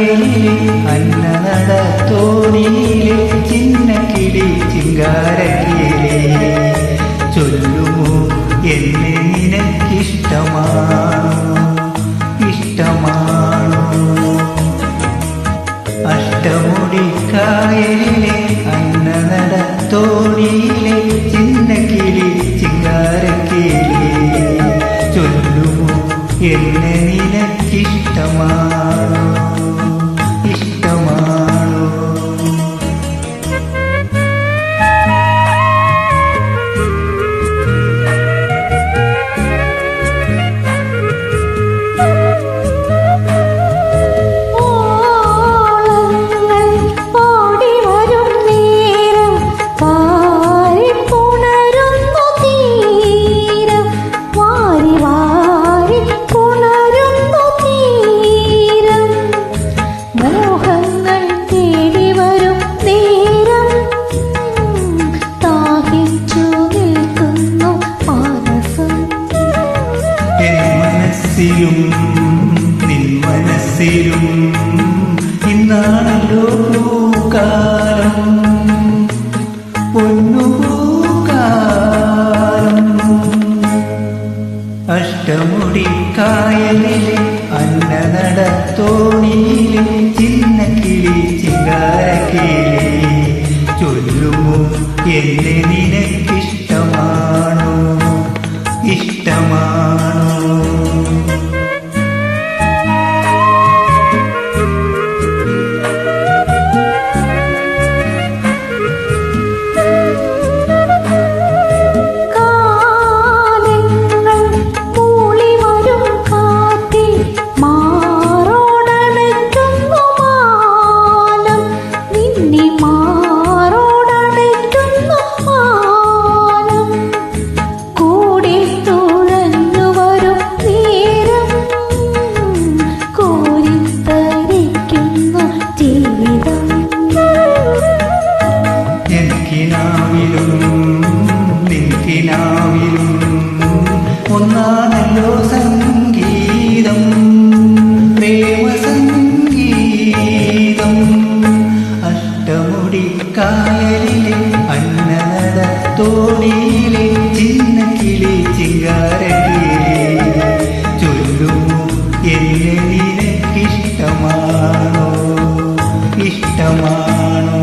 കായലിലെ അന്ന നടത്തോണിയിലെ ചിന്നക്കിടി ചിങ്കാരക്കിലെ ചൊല്ലുമോ എന്നെ നിനക്കിഷ്ടമാണോ? ഇഷ്ടമാണോ? അഷ്ടമുടി കായലിലെ അന്ന നടത്തോണിയിലെ ചിന്നക്കിളി ചിങ്കാരക്കിളി ചൊല്ലുമോ എന്നെ നിനക്കിഷ്ടമാണോ? പൊന്നുപൂക്കാലം അഷ്ടമുടിക്കായലിലെ അന്നനടത്തോണിയിലെ ചിന്ന കിളി ചിങ്കാരക്കിളി. ചൊല്ലുമോ എന്നെ കായലിലെ അന്നനട തോണിയിലെ ചിന്ന കിളി ചിങ്കാരകിലെ ചൊല്ലുമോ? എന്നെ നിനക്കിഷ്ടമാണോ? ഇഷ്ടമാണോ?